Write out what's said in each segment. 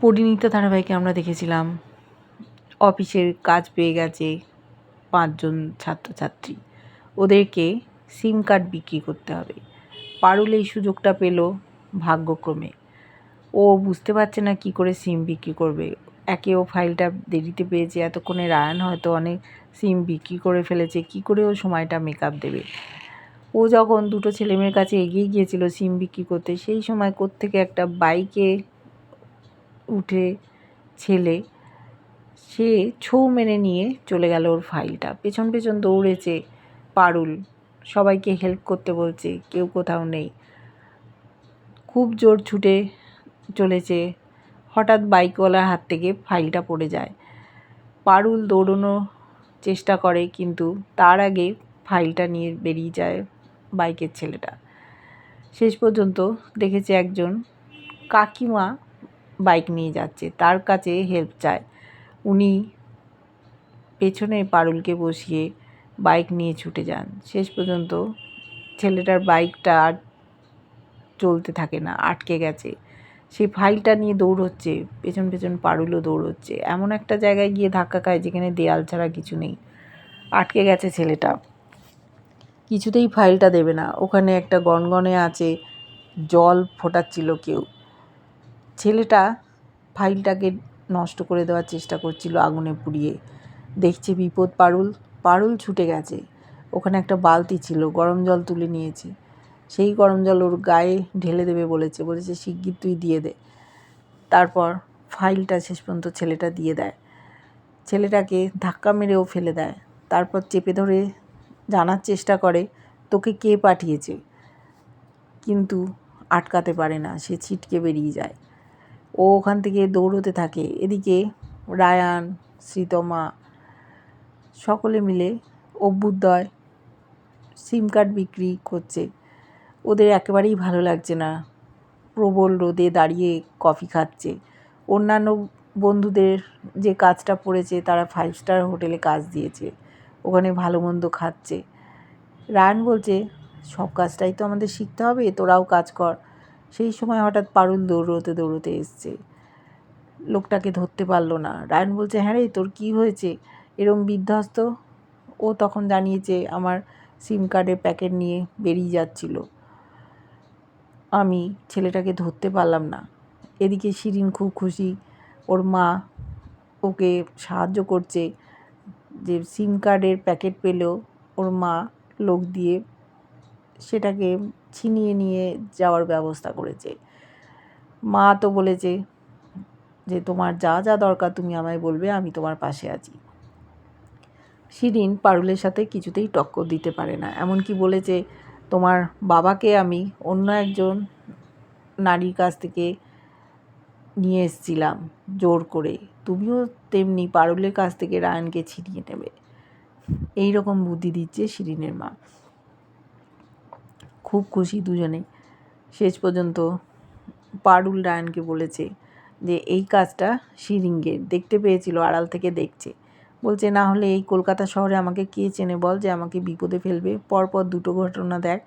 পরিণীত ধারাবাহিকে আমরা দেখেছিলাম। অফিসের কাজ পেয়ে গেছে পাঁচজন ছাত্রছাত্রী। ওদেরকে সিম কার্ড বিক্রি করতে হবে। পারুল এই সুযোগটা পেল ভাগ্যক্রমে। ও বুঝতে পারছে না কি করে সিম বিক্রি করবে। একে ও ফাইলটা দেরিতে পেয়েছে। এতক্ষণে রায়ান হয়তো অনেক সিম বিক্রি করে ফেলেছে। কি করে ও সময়টা মেকআপ দেবে? ও যখন দুটো ছেলেমেয়ের কাছে এগিয়ে গিয়েছিল সিম বিক্রি করতে, সেই সময় কোত্থেকে একটা বাইকে উঠে ছেলে, সে ছৌ মেরে নিয়ে চলে গেল ওর ফাইলটা। পেছন পেছন দৌড়েছে পারুল। সবাইকে হেল্প করতে বলছে, কেউ কোথাও নেই। খুব জোর ছুটে চলেছে। হঠাৎ বাইকওয়ালার হাত থেকে ফাইলটা পড়ে যায়। পারুল দৌড়নো চেষ্টা করে, কিন্তু তার আগে ফাইলটা নিয়ে বেরিয়ে যায় বাইকের ছেলেটা। শেষ পর্যন্ত দেখেছে একজন কাকিমা বাইক নিয়ে যাচ্ছে, তার কাছে হেল্প চায়। উনি পেছনে পারুলকে বসিয়ে বাইক নিয়ে ছুটে যান। শেষ পর্যন্ত ছেলেটার বাইকটা আর চলতে থাকে না, আটকে গেছে। সে ফাইলটা নিয়ে দৌড় হচ্ছে পেছন পেছন পারুলও দৌড় হচ্ছে এমন একটা জায়গায় গিয়ে ধাক্কা খায় যেখানে দেয়াল ছাড়া কিছু নেই। আটকে গেছে ছেলেটা। কিছুতেই ফাইলটা দেবে না। ওখানে একটা গনগনে আছে, জল ফোটাচ্ছিল কেউ। ছেলেটা ফাইলটাকে নষ্ট করে দেওয়ার চেষ্টা করছিল আগুনে পুড়িয়ে। দেখছে বিপদ পারুল পারুল ছুটে গেছে। ওখানে একটা বালতি ছিল, গরম জল তুলে নিয়েছে। সেই গরম জল ওর গায়ে ঢেলে দেবে বলেছে। বলেছে, শিগগির তুই দিয়ে দে। তারপর ফাইলটা শেষ পর্যন্ত ছেলেটা দিয়ে দেয়। ছেলেটাকে ধাক্কা মেরেও ফেলে দেয়। তারপর চেপে ধরে জানার চেষ্টা করে, তোকে কে পাঠিয়েছে? কিন্তু আটকাতে পারে না। সে ছিটকে বেরিয়ে যায়। ও ওখান থেকে দৌড়তে থাকে। এদিকে রায়ান, শ্রীতমা সকলে মিলে অভ্যুদয় সিম কার্ড বিক্রি করছে। ওদের একেবারেই ভালো লাগছে না। প্রবল রোদে দাঁড়িয়ে কফি খাচ্ছে। অন্যান্য বন্ধুদের যে কাজটা পড়েছে, তারা ফাইভ স্টার হোটেলে কাজ দিয়েছে। ওখানে ভালো মন্দ খাচ্ছে। রায়ান বলছে, সব কাজটাই তো আমাদের শিখতে হবে, তোরাও কাজ কর। সেই সময় হঠাৎ পারুল দৌড়তে দৌড়তে এসছে। লোকটাকে ধরতে পারল না। রায়ন বলছে হ্যাঁ রে, তোর কী হয়েছে? এরম বিধ্বস্ত? ও তখন জানিয়েছে, আমার সিম কার্ডের প্যাকেট নিয়ে বেরিয়ে যাচ্ছিল। আমি ছেলেটাকে ধরতে পারলাম না। এদিকে শিরিন খুব খুশি। ওর মা ওকে সাহায্য করছে যে সিম কার্ডের প্যাকেট পেলেও ওর মা লোক দিয়ে সেটাকে ছিনিয়ে নিয়ে যাওয়ার ব্যবস্থা করেছে। মা তো বলেছে যে, তোমার যা যা দরকার তুমি আমায় বলবে, আমি তোমার পাশে আছি। শিরিন পারুলের সাথে কিছুতেই টক্কর দিতে পারে না। এমনকি বলেছে, তোমার বাবাকে আমি অন্য একজন নারীর কাছ থেকে নিয়ে এসছিলাম জোর করে। তুমিও তেমনি পারুলের কাছ থেকে রায়নকে ছিনিয়ে নেবে। এই রকম বুদ্ধি দিচ্ছে শিরিনের মা। খুব খুশি দুজনে শেষ পর্যন্ত পারুল রায়নকে বলেছে যে, এই কাজটা শিরিঙ্গের দেখতে পেয়েছিল, আড়াল থেকে দেখছে। বলছে, না হলে এই কলকাতা শহরে আমাকে কে চেনে বল যে, আমাকে বিপদে ফেলবে? পরপর দুটো ঘটনা দেখ।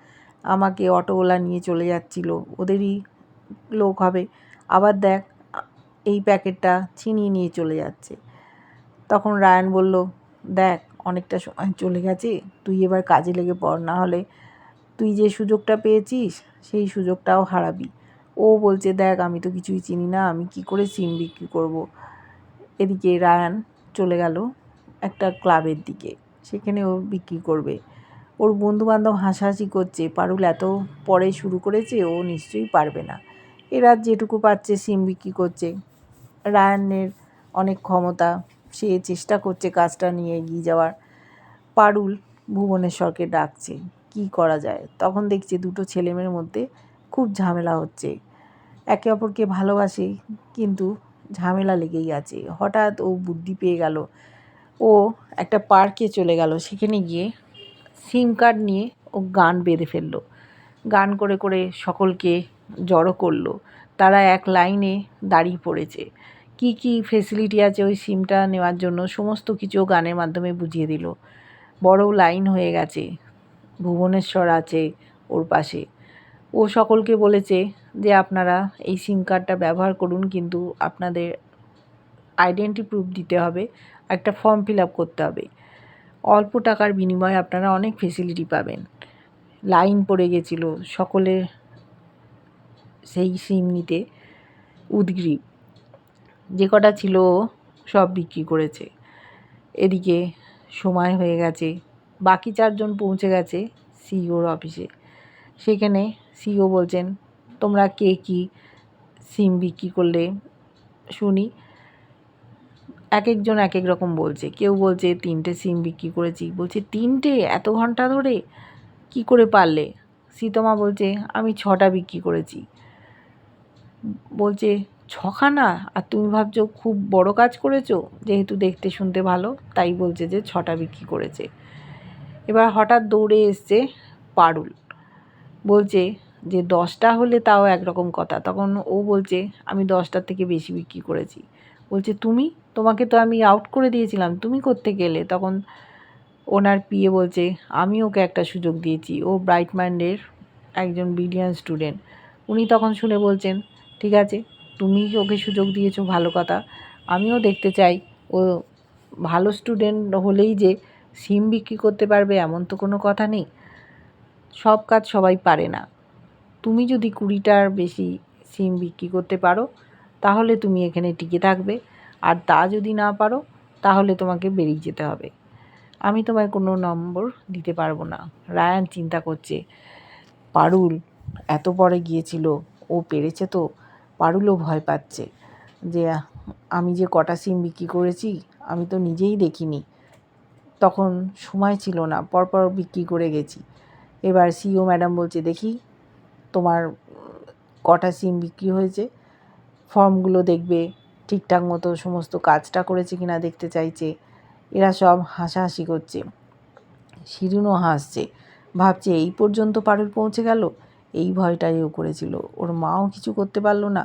আমাকে অটোওয়ালা নিয়ে চলে যাচ্ছিল। ওদেরই লোক হবে। আবার দেখ, এই প্যাকেটটা ছিনিয়ে নিয়ে চলে যাচ্ছে। তখন রায়ান বলল, দেখ, অনেকটা সময় চলে গেছে। তুই এবার কাজে লেগে পড়। না হলে তুই যে সুযোগটা পেয়েছিস, সেই সুযোগটাও হারাবি। ও বলছে, দেখ, আমি তো কিছুই চিনি না, আমি কি করে সিম বিক্রি করব। এদিকে রায়ান চলে গেল একটা ক্লাবের দিকে। সেখানে ও বিক্রি করবে। ওর বন্ধুবান্ধব হাসাহাসি করছে। পারুল এত পরে শুরু করেছে, ও নিশ্চয়ই পারবে না। এরা যেটুকু পাচ্ছে সিম বিক্রি করছে। রায়ানের অনেক ক্ষমতা, সে চেষ্টা করছে কাজটা নিয়ে এগিয়ে যাওয়ার। পারুল ভুবনেশ্বরকে ডাকছে। কি করা যায়? তখন দেখছে দুটো ছেলেমেয়ের মধ্যে খুব ঝামেলা হচ্ছে। একে অপরকে ভালোবাসে, কিন্তু ঝামেলা লেগেই আছে। হঠাৎ ও বুদ্ধি পেয়ে গেল। ও একটা পার্কে চলে গেল। সেখানে গিয়ে সিম কার্ড নিয়ে ও গান বেঁধে ফেলল। গান করে করে সকলকে জড়ো করল। তারা এক লাইনে দাঁড়িয়ে পড়েছে। কি কি ফেসিলিটি আছে ওই সিমটা নেওয়ার জন্য? সমস্ত কিছু গানের মাধ্যমে বুঝিয়ে দিল। বড় লাইন হয়ে গেছে। ভুবনেশ্বর আছে ওর পাশে। ও সকলকে বলেছে যে আপনারা এই সিম কার্ডটা ব্যবহার করুন, কিন্তু আপনাদের আইডেন্টি প্রুফ দিতে হবে, একটা ফর্ম ফিল আপ করতে হবে। অল্প টাকার বিনিময়ে আপনারা অনেক ফেসিলিটি পাবেন। লাইন পড়ে গেছিল সকলে সেই সিম নিতে উদগ্রীব। যে কটা ছিল সব বিক্রি করেছে। এদিকে সময় হয়ে গেছে। বাকি চারজন পৌঁছে গেছে সিইওর অফিসে সেখানে সিইও বলছেন, তোমরা কে কী সিম বিক্রি করলে? শুনি। এক একজন এক এক রকম বলছে। কেউ বলছে, তিনটে সিম বিক্রি করেছি। বলছে, তিনটে? এত ঘণ্টা ধরে? কি করে পারলে? সীতমা বলছে, আমি ছটা বিক্রি করেছি। বলছে, ছখানা? আর তুমি ভাবছ খুব বড় কাজ করেছ? যেহেতু দেখতে শুনতে ভালো, তাই বলছে যে ছটা বিক্রি করেছে। এবার হঠাৎ দৌড়ে এসছে পারুল। বলছে যে, দশটা হলে তাও একরকম কথা। তখন ও বলছে, আমি দশটার থেকে বেশি বিক্রি করেছি। বলছে, তুমি? তোমাকে তো আমি আউট করে দিয়েছিলাম। তুমি করতে গেলে তখন ওনার পিয়ে বলছে, আমি ওকে একটা সুযোগ দিয়েছি। ও ব্রাইট মাইন্ডের একজন ব্রিলিয়ান স্টুডেন্ট উনি তখন শুনে বলছেন, ঠিক আছে, তুমি ওকে সুযোগ দিয়েছ, ভালো কথা। আমিও দেখতে চাই। ও ভালো স্টুডেন্ট হলেই যে সিম বিক্রি করতে পারবে এমন তো কোনো কথা নেই। সব কাজ সবাই পারে না। তুমি যদি কুড়িটার বেশি সিম বিক্রি করতে পারো, তাহলে তুমি এখানে টিকে থাকবে। আর তা যদি না পারো, তাহলে তোমাকে বেরিয়ে যেতে হবে। আমি তোমায় কোনো নম্বর দিতে পারব না। রায়ান চিন্তা করছে, পারুল, এত পরে গিয়েছিল, ও পেরেছে তো? পারুলও ভয় পাচ্ছে যে আমি যে কটা সিম বিক্রি করেছি, আমি তো নিজেই দেখিনি। তখন সময় ছিল না, পরপর বিক্রি করে গেছি। এবার সিও ম্যাডাম বলছে, দেখি তোমার কটা সিম বিক্রি হয়েছে, ফর্মগুলো দেখবে, ঠিকঠাক মতো সমস্ত কাজটা করেছে কিনা দেখতে চাইছে। এরা সব হাসাহাসি করছে। শিরুনও হাসছে, ভাবছে, এই পর্যন্ত পারুল পৌঁছে গেল? এই ভয়টাই ও করেছিল। ওর মাও কিছু করতে পারল না।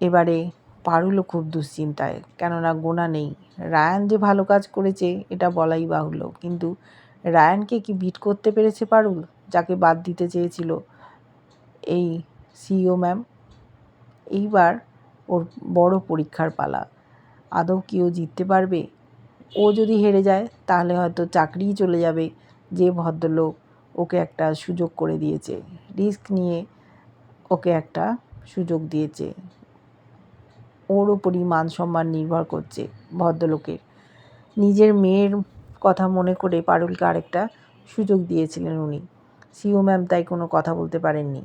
এবারে পারুলও খুব দুশ্চিন্তায়। কেননা গোনা নেই। রায়ান যে ভালো কাজ করেছে, এটা বলাই বাহুল্য। কিন্তু রায়ানকে কি বিট করতে পেরেছে পারুল, যাকে বাদ দিতে চেয়েছিল এই সিও ম্যাম? এইবার ওর বড় পরীক্ষার পালা। আদৌ কি ও জিততে পারবে? ও যদি হেরে যায়, তাহলে হয়তো চাকরিই চলে যাবে। যে ভদ্রলোক ওকে একটা সুযোগ করে দিয়েছে। রিস্ক নিয়ে ওকে একটা সুযোগ দিয়েছে। ওর ওপরই মান সম্মান নির্ভর করছে ভদ্রলোকের। নিজের মেয়ের কথা মনে করে পারুলকে আরেকটা সুযোগ দিয়েছিলেন উনি। সিও ম্যাম তাই কোনো কথা বলতে পারেননি।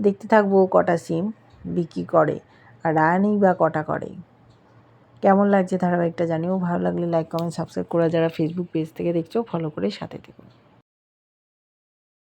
দেখতে থাকব কটা সিম বিক্রি করে, আর রায়ানেই বা কটা করে। কেমন লাগছে ধারাবাহিকটা জানিও, ভালো লাগলে লাইক কমেন্ট সাবস্ক্রাইব করে যারা ফেসবুক পেজ থেকে দেখছ ফলো করে সাথে থেকো।